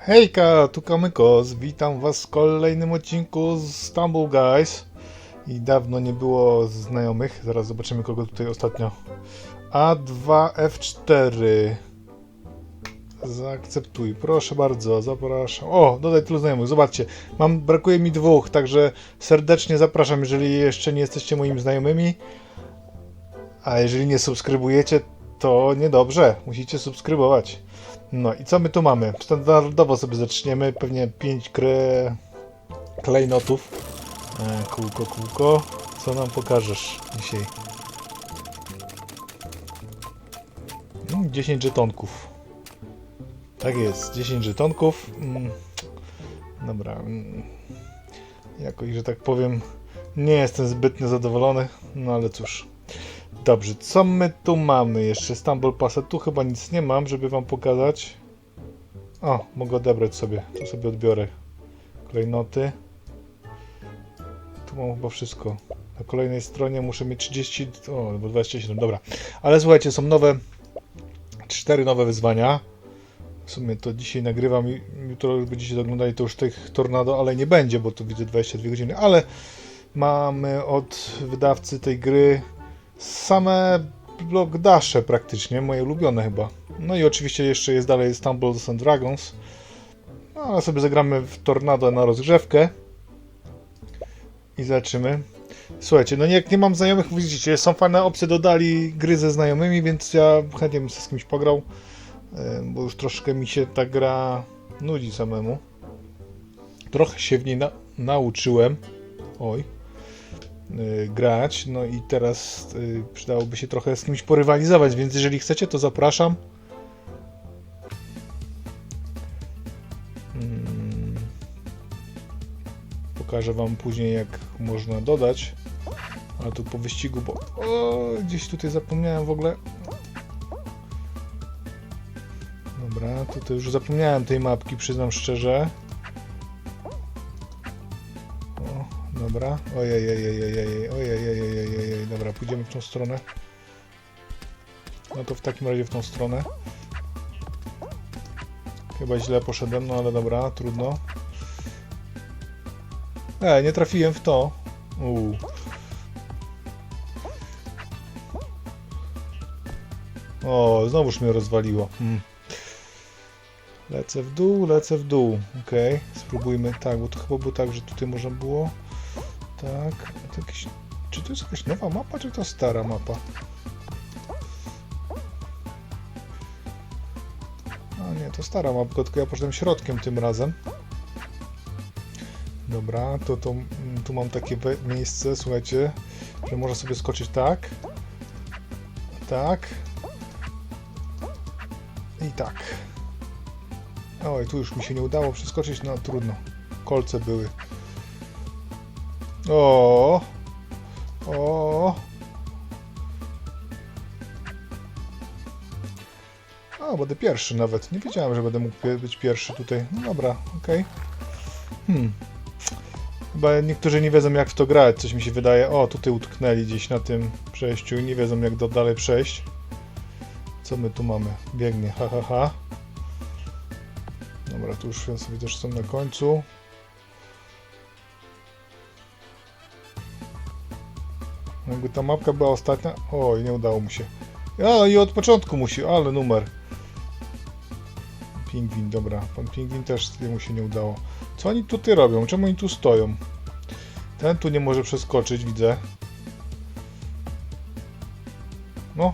Hejka, tu Kamykos, witam was w kolejnym odcinku z Stumble Guys. I dawno nie było znajomych, zaraz zobaczymy kogo tutaj ostatnio. A2F4 Zaakceptuj, proszę bardzo, zapraszam. O, dodaj tylu znajomych, zobaczcie, mam, brakuje mi dwóch, także serdecznie zapraszam, jeżeli jeszcze nie jesteście moimi znajomymi, a jeżeli nie subskrybujecie, to niedobrze, musicie subskrybować. No i co my tu mamy? Standardowo sobie zaczniemy, pewnie 5 kre... klejnotów. E, kółko, kółko. Co nam pokażesz dzisiaj? Mm, 10 żetonków. Tak jest, 10 żetonków. Mm, Dobra. mm, Jakoś, że tak powiem, nie jestem zbytnio zadowolony, no ale cóż. Dobrze, co my tu mamy jeszcze? Stumble Passa, tu chyba nic nie mam, żeby wam pokazać. O, mogę odebrać sobie, to sobie odbiorę. Klejnoty. Tu mam chyba wszystko. Na kolejnej stronie muszę mieć 30, o, bo 27, dobra. Ale słuchajcie, są nowe, cztery nowe wyzwania. W sumie to dzisiaj nagrywam i jutro będziecie oglądali to już tych tornado, ale nie będzie, bo tu widzę 22 godziny, ale mamy od wydawcy tej gry same block dasze praktycznie, moje ulubione chyba. No i oczywiście jeszcze jest dalej Stumbles and Dragons. No, ale sobie zagramy w Tornado na rozgrzewkę. I zobaczymy. Słuchajcie, no jak nie mam znajomych, widzicie, są fajne opcje, dodali gry ze znajomymi, więc ja chętnie bym z kimś pograł, bo już troszkę mi się ta gra nudzi samemu. Trochę się w niej na nauczyłem. Oj grać, no i teraz y, przydałoby się trochę z kimś porywalizować, więc jeżeli chcecie, to zapraszam. Mm. Pokażę wam później, jak można dodać. Ale tu po wyścigu, bo o, gdzieś tutaj zapomniałem w ogóle. Dobra, tutaj już zapomniałem tej mapki, przyznam szczerze. Dobra. Ojej, ojej, ojej, ojej, ojej, ojej, dobra, pójdziemy w tą stronę. No to w takim razie w tą stronę. Chyba źle poszedłem, no ale dobra, trudno. E, nie trafiłem w to. Uuu. O, znowuż mnie rozwaliło. Hmm. Lecę w dół, lecę w dół. Okej, spróbujmy. Tak, bo to chyba było tak, że tutaj można było. Tak. To jakiś... Czy to jest jakaś nowa mapa, czy to stara mapa? A nie, to stara mapa, tylko ja poszedłem środkiem tym razem. Dobra, to, to mm, tu mam takie miejsce, słuchajcie, że można sobie skoczyć tak. Tak. I tak. Oj, tu już mi się nie udało przeskoczyć, no trudno. Kolce były. O. O. A, będę pierwszy nawet. Nie wiedziałem, że będę mógł być pierwszy tutaj. No dobra, okej. Hmm. Chyba niektórzy nie wiedzą jak w to grać, coś mi się wydaje. O, tutaj utknęli gdzieś na tym przejściu i nie wiedzą jak do dalej przejść. Co my tu mamy? Biegnie, ha ha ha. Dobra, tu już sobie też są na końcu. Jakby ta mapka była ostatnia. Oj, nie udało mu się. A, i od początku musi, ale numer. Pingwin, dobra. Pan pingwin też jemu się nie udało. Co oni tutaj robią? Czemu oni tu stoją? Ten tu nie może przeskoczyć, widzę. No.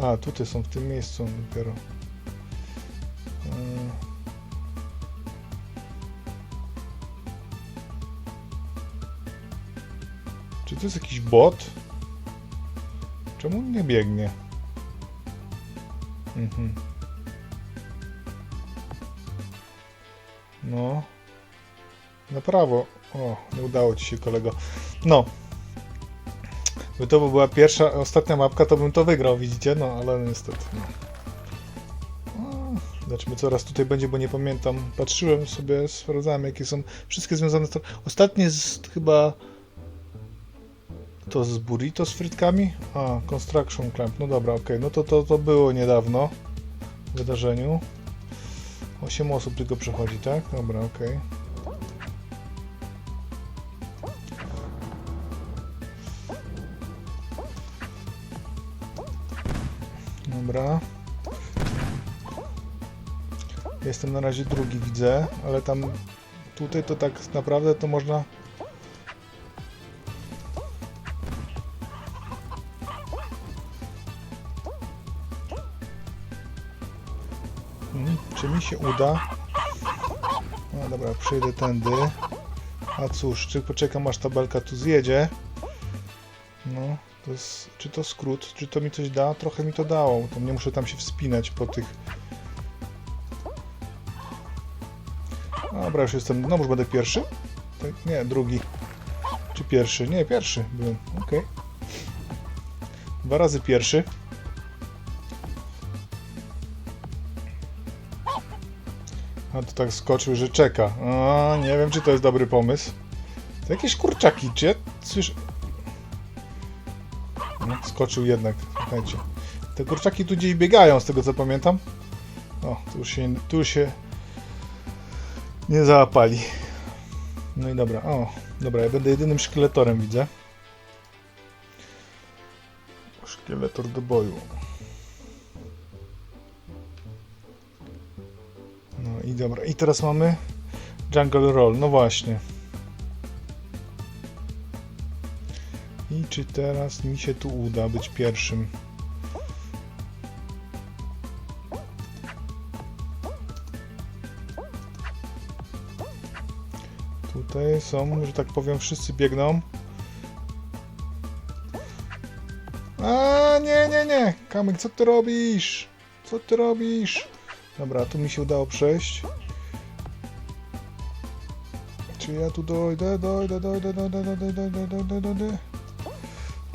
A, tutaj są w tym miejscu dopiero. To jest jakiś bot? Czemu nie biegnie? Mhm. No. Na prawo. O, nie udało ci się, kolego. No. By to była pierwsza, ostatnia mapka, to bym to wygrał, widzicie? No, ale niestety. No. O, Zobaczmy, co raz tutaj będzie, bo nie pamiętam. Patrzyłem sobie, sprawdzałem, jakie są wszystkie związane z. Ostatnie jest chyba to z burrito z frytkami? A, Construction Clamp. No dobra, okej. No to, to to było niedawno w wydarzeniu. 8 osób tylko przechodzi, tak? Dobra, okej. Dobra. Jestem na razie drugi, widzę, ale tam tutaj to tak naprawdę to można mi się uda? No dobra, przejdę tędy. A cóż, czy poczekam aż tabelka tu zjedzie? No, to jest, czy to skrót, czy to mi coś da? Trochę mi to dało, to nie muszę tam się wspinać po tych... Dobra, już jestem, no już będę pierwszy? Tak, nie, drugi. Czy pierwszy? Nie, pierwszy byłem, okej. Dwa razy pierwszy. A to tak skoczył, że czeka. A, nie wiem, czy to jest dobry pomysł. To jakieś kurczaki, czy ja. No, skoczył jednak, słuchajcie. Te kurczaki tu gdzieś biegają, z tego co pamiętam. O, tu się, tu się nie załapali. No i dobra, o, dobra, ja będę jedynym szkieletorem, widzę. Szkieletor do boju. Dobra, i teraz mamy Jungle Roll, no właśnie. I czy teraz mi się tu uda być pierwszym? Tutaj są, że tak powiem, wszyscy biegną. A nie, nie, nie! Kamyk, co ty robisz? Co ty robisz? Dobra, tu mi się udało przejść. Czy ja tu dojdę, dojdę, dojdę, dojdę, dojdę, dojdę, dojdę, dojdę.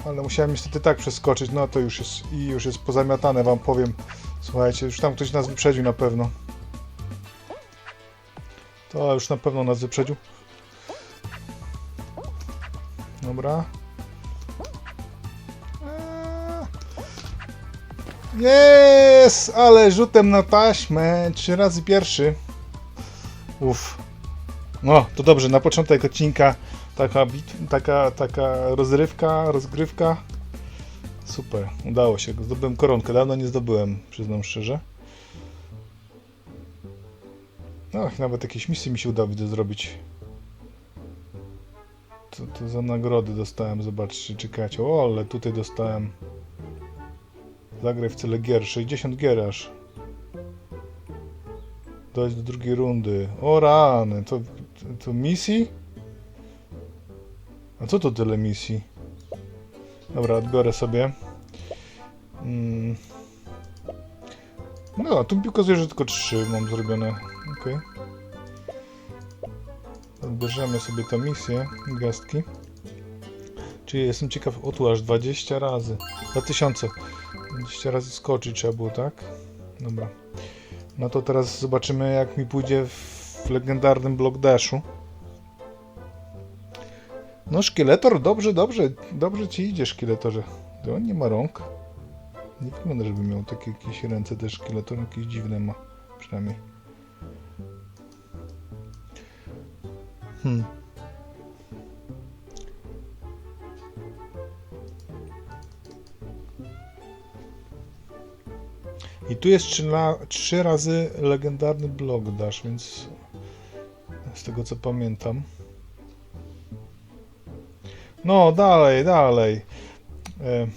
Ale musiałem niestety tak przeskoczyć, no to już jest, i już jest pozamiatane, wam powiem. Słuchajcie, już tam ktoś nas wyprzedził na pewno. To już na pewno nas wyprzedził. Dobra. Jest! Ale rzutem na taśmę. Trzy razy pierwszy. Uff. No, to dobrze. Na początek odcinka taka, bit- taka, taka rozrywka, rozgrywka. Super. Udało się. Zdobyłem koronkę. Dawno nie zdobyłem, przyznam szczerze. No, nawet jakieś misje mi się udało zrobić. Co to za nagrody dostałem? Zobaczcie, czekajcie. O, ale tutaj dostałem. Zagraj w cele gier. 60 gier aż. Dojść do drugiej rundy. O rany, to, to, to misji? A co to tyle misji? Dobra, odbiorę sobie. Mm. No, tu pokazuje, że tylko 3 mam zrobione. Okej. Odbierzemy sobie tę misję, gwiazdki. Czyli jestem ciekaw, o tu aż 20 razy. 2000. 20 razy skoczyć trzeba było, tak? Dobra. No to teraz zobaczymy, jak mi pójdzie w legendarnym Block Dashu. No, szkieletor, dobrze, dobrze. Dobrze ci idzie, szkieletorze. To on nie ma rąk. Nie wygląda, żeby miał takie jakieś ręce też szkieletor, jakieś dziwne ma. Przynajmniej. Hmm. I tu jest trzy, trzy razy legendarny blok dash, więc z tego co pamiętam. No, dalej, dalej. E,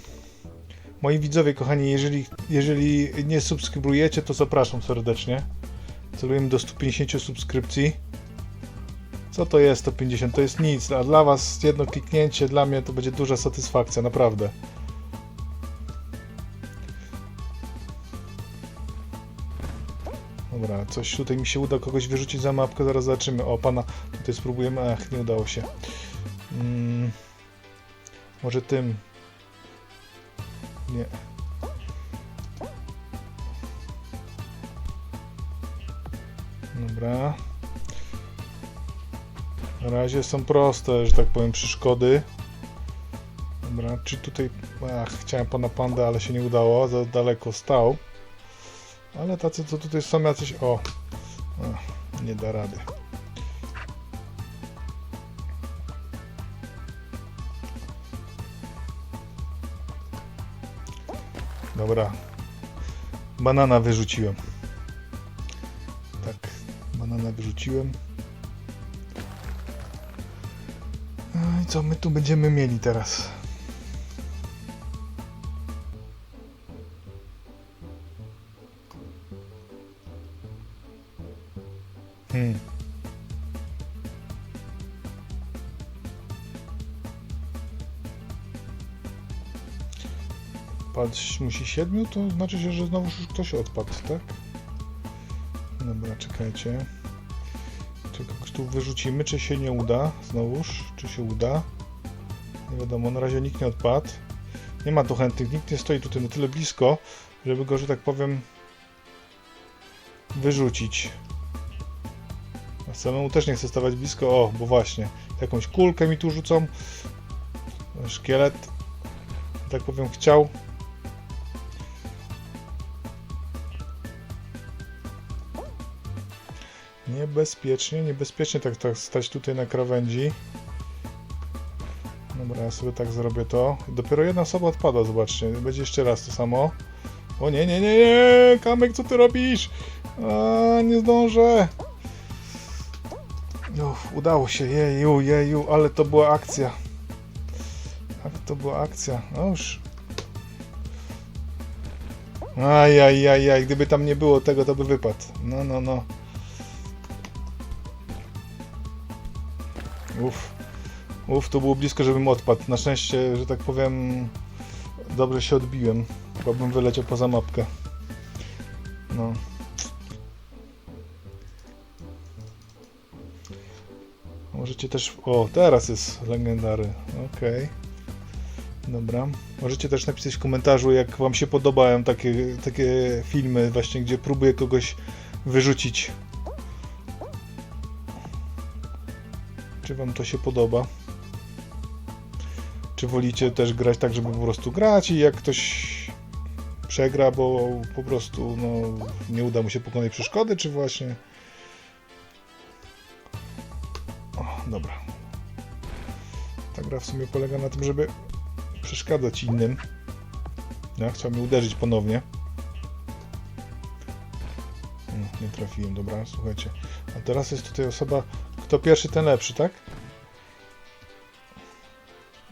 moi widzowie, kochani, jeżeli, jeżeli nie subskrybujecie, to zapraszam serdecznie. Celujemy do 150 subskrypcji. Co to jest 150? To jest nic, a dla was jedno kliknięcie, dla mnie to będzie duża satysfakcja, naprawdę. Coś tutaj mi się uda kogoś wyrzucić za mapkę, zaraz zobaczymy. O, pana tutaj spróbujemy, ach, nie udało się. Mm, może tym. Nie. Dobra. Na razie są proste, że tak powiem, przeszkody. Dobra, czy tutaj... Ach, chciałem pana panda, ale się nie udało, za daleko stał. Ale tacy, co tutaj są jacyś... O! Nie da rady. Dobra. Banana wyrzuciłem. Tak, banana wyrzuciłem. No i co my tu będziemy mieli teraz? Patrz, musi siedmiu, to znaczy się, że znowu już ktoś odpadł, tak? Dobra, czekajcie. Czy kogoś tu wyrzucimy, czy się nie uda? Znowuż, czy się uda? Nie wiadomo, na razie nikt nie odpadł. Nie ma tu chętnych, nikt nie stoi tutaj na tyle blisko, żeby go, że tak powiem, wyrzucić. A samemu też nie chcę stawać blisko. O, bo właśnie, jakąś kulkę mi tu rzucą. Szkielet, tak powiem, chciał. Niebezpiecznie, niebezpiecznie tak, tak stać tutaj na krawędzi. Dobra, ja sobie tak zrobię to. Dopiero jedna osoba odpada, zobaczcie. Będzie jeszcze raz to samo. O nie, nie, nie, nie! Kamek, co ty robisz? A, nie zdążę. Udało się, jeju, jeju, ale to była akcja. Ale to była akcja. No już. Ajajajaj, gdyby tam nie było tego, to by wypadł. No, no, no. Uff. Uff, to było blisko, żebym odpadł. Na szczęście, że tak powiem, dobrze się odbiłem. Chyba bym wyleciał poza mapkę. No. Możecie też... O, teraz jest legendary. Okej. Dobra. Możecie też napisać w komentarzu, jak wam się podobają takie, takie filmy właśnie, gdzie próbuję kogoś wyrzucić. Czy wam to się podoba? Czy wolicie też grać tak, żeby po prostu grać i jak ktoś przegra, bo po prostu no, nie uda mu się pokonać przeszkody, czy właśnie... O, dobra. Ta gra w sumie polega na tym, żeby przeszkadzać innym. Ja chciał uderzyć ponownie. Mm, Nie trafiłem, dobra, słuchajcie. A teraz jest tutaj osoba, kto pierwszy, ten lepszy, tak?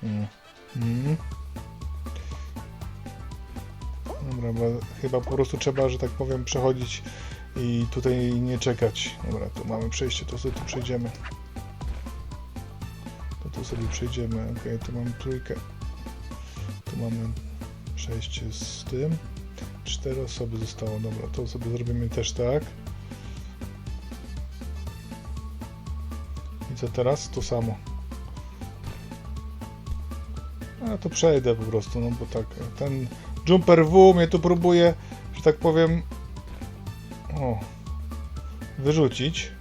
Mm. Mm. Dobra, bo chyba po prostu trzeba, że tak powiem, przechodzić i tutaj nie czekać. Dobra, tu mamy przejście, to sobie tu przejdziemy. To tu sobie przejdziemy, ok, tu mamy trójkę. Tu mamy przejście z tym. Cztery osoby zostało, dobra, to sobie zrobimy też tak. Co teraz? To samo. A to przejdę po prostu, no bo tak, ten Jumper W mnie tu próbuje, że tak powiem, o, wyrzucić.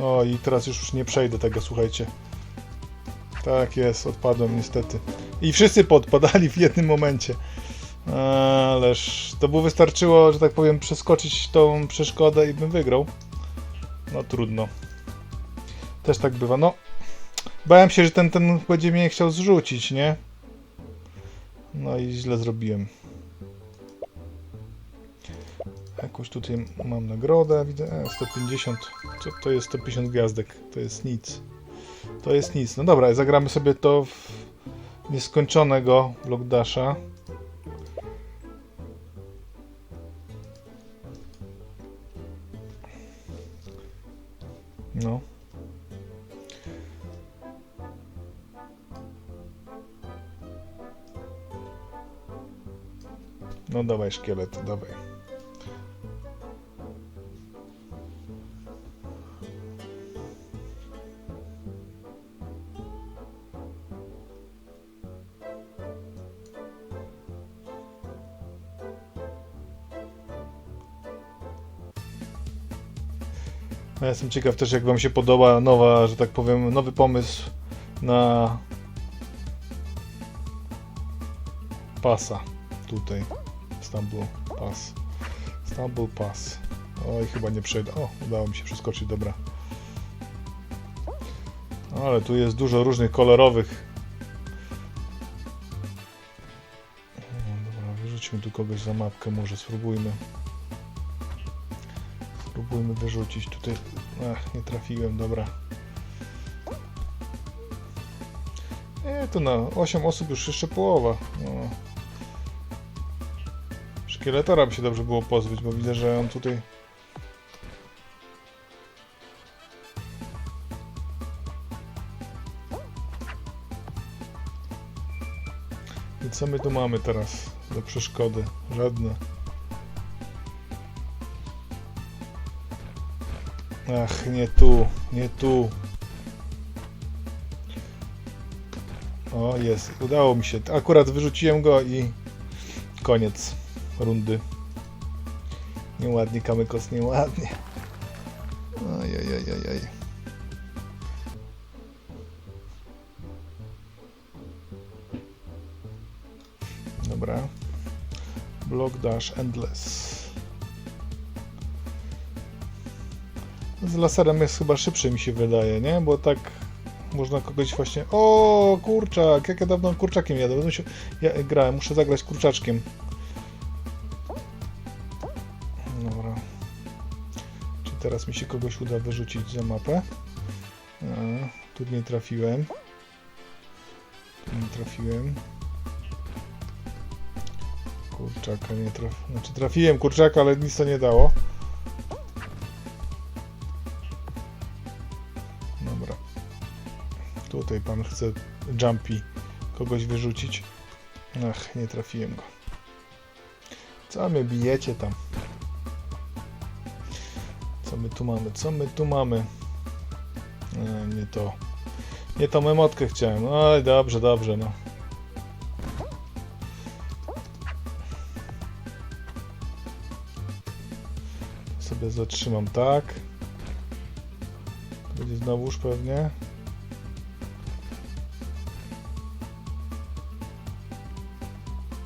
O, i teraz już nie przejdę tego, słuchajcie. Tak jest, odpadłem niestety. I wszyscy podpadali w jednym momencie. Ależ to by wystarczyło, że tak powiem, przeskoczyć tą przeszkodę i bym wygrał. No trudno. Też tak bywa. No, bałem się, że ten, ten będzie mnie chciał zrzucić, nie? No i źle zrobiłem. Jakąś tutaj mam nagrodę, widzę. E, 150. Co to jest 150 gwiazdek? To jest nic. To jest nic. No dobra, zagramy sobie to w nieskończonego Block szkielet, dawaj. Ja jestem ciekaw też jak wam się podoba nowa, że tak powiem, nowy pomysł na pasa tutaj. Stumble Pass. Stumble Pass. Oj, chyba nie przejdę. O, udało mi się przeskoczyć, dobra. Ale tu jest dużo różnych kolorowych. No, dobra, wyrzućmy tu kogoś za mapkę, może spróbujmy. Spróbujmy wyrzucić tutaj. Ach, nie trafiłem, dobra. Nie, to na 8 osób już jeszcze połowa. No. Szkieletora by się dobrze było pozbyć, bo widzę, że on tutaj... I co my tu mamy teraz za przeszkody? Żadne. Ach, nie tu, nie tu. O, jest. Udało mi się. Akurat wyrzuciłem go i koniec rundy. Nieładnie, Kamykos, nieładnie. Ojej, Dobra. Block Dash Endless. Z laserem jest chyba szybszy mi się wydaje, nie? Bo tak można kogoś właśnie... O, kurczak! Jak ja dawno kurczakiem się... Ja grałem, muszę zagrać kurczaczkiem. Teraz mi się kogoś uda wyrzucić za mapę? A, tu nie trafiłem. Tu nie trafiłem. Kurczaka nie traf... Znaczy trafiłem kurczaka, ale nic to nie dało. Dobra. Tutaj pan chce jumpy kogoś wyrzucić. Ach, nie trafiłem go. Co my bijecie tam? Co my tu mamy? Co my tu mamy? E, nie to. Nie tą emotkę chciałem. Oj, dobrze, dobrze, no. Sobie zatrzymam tak. Będzie znowuż pewnie.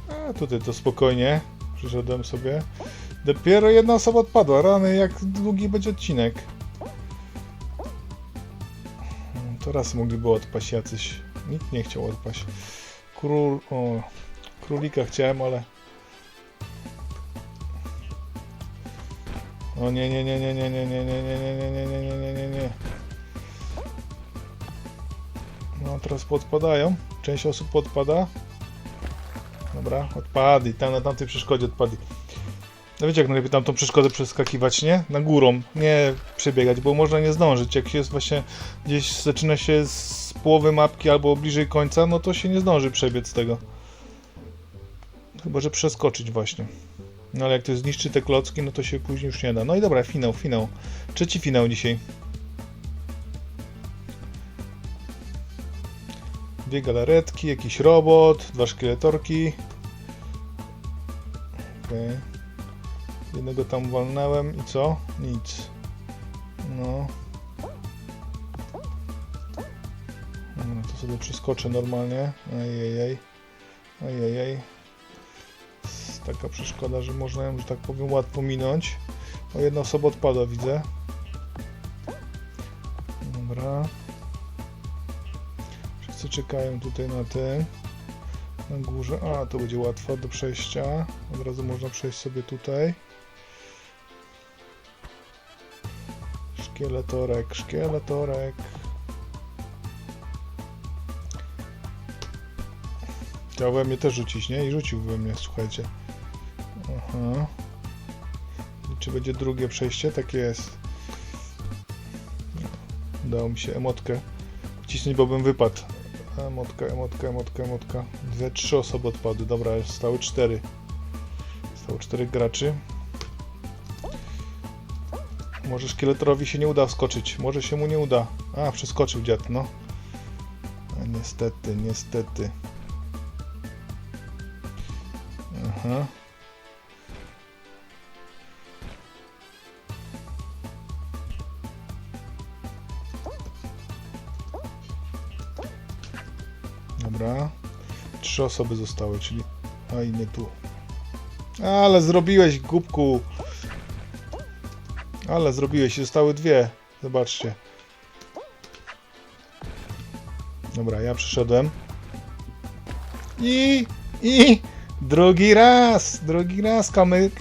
A tutaj to spokojnie. Przyszedłem sobie. Dopiero jedna osoba odpadła. Rany, jak długi będzie odcinek. Hmm, To raz mogliby odpaść jacyś. Nikt nie chciał odpaść. Król... O, królika chciałem, ale... O nie, nie, nie, nie, nie, nie, nie, nie, nie, nie, nie, nie, nie, nie, nie, nie. No teraz podpadają. Część osób podpada. Dobra, odpadli. Tam na tamtej przeszkodzie odpadli. No wiecie jak najlepiej tam tą przeszkodę przeskakiwać, nie? Na górą, nie przebiegać, bo można nie zdążyć. Jak jest właśnie gdzieś zaczyna się z połowy mapki albo bliżej końca, no to się nie zdąży przebiec tego. Chyba, że przeskoczyć właśnie. No ale jak to zniszczy te klocki, no to się później już nie da. No i dobra, finał, finał. Trzeci finał dzisiaj. Dwie galaretki, jakiś robot, dwa szkieletorki. Okej. Jednego tam walnąłem i co? Nic. No. No to sobie przeskoczę normalnie. Ejejej. Ojejej. Jest taka przeszkoda, że można ją, że tak powiem, łatwo minąć. O, jedna osoba odpada, widzę. Dobra. Wszyscy czekają tutaj na tym. Na górze. A, to będzie łatwo do przejścia. Od razu można przejść sobie tutaj. Szkieletorek, szkieletorek. Chciał we mnie też rzucić, nie? I rzucił we mnie, słuchajcie. Aha. Czy będzie drugie przejście? Tak jest. Udało mi się emotkę wcisnąć, bo bym wypadł. Emotka, emotka, emotka, emotka. Dwie, trzy osoby odpadły. Dobra, stały cztery. Stało czterech graczy. Może szkieletorowi się nie uda wskoczyć. Może się mu nie uda. A, przeskoczył dziad, no. A, niestety, niestety. Aha. Dobra. Trzy osoby zostały, czyli... A nie tu. Ale zrobiłeś, głupku. Ale zrobiłeś, zostały dwie. Zobaczcie. Dobra, ja przyszedłem. I, i drugi raz, drugi raz kamyk,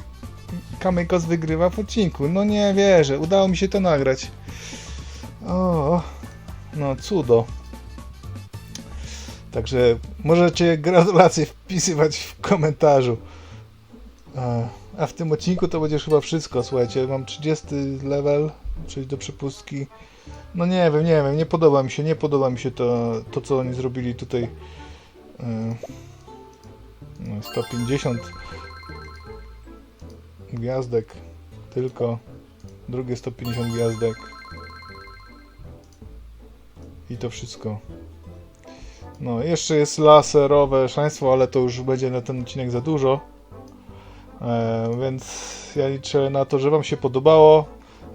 Kamykos wygrywa w odcinku. No nie wierzę, udało mi się to nagrać. O, no cudo. Także możecie gratulacje wpisywać w komentarzu. A, w tym odcinku to będzie chyba wszystko. Słuchajcie, mam 30 level, przejść do przepustki. No nie wiem, nie wiem, nie podoba mi się, nie podoba mi się to, to co oni zrobili tutaj. Yy, no, 150 gwiazdek, tylko drugie 150 gwiazdek. I to wszystko. No, jeszcze jest laserowe szaleństwo, ale to już będzie na ten odcinek za dużo. E, więc ja liczę na to, że Wam się podobało.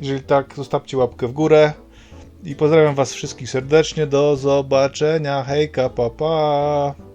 Jeżeli tak, zostawcie łapkę w górę. I pozdrawiam Was wszystkich serdecznie. Do zobaczenia. Hejka, pa pa.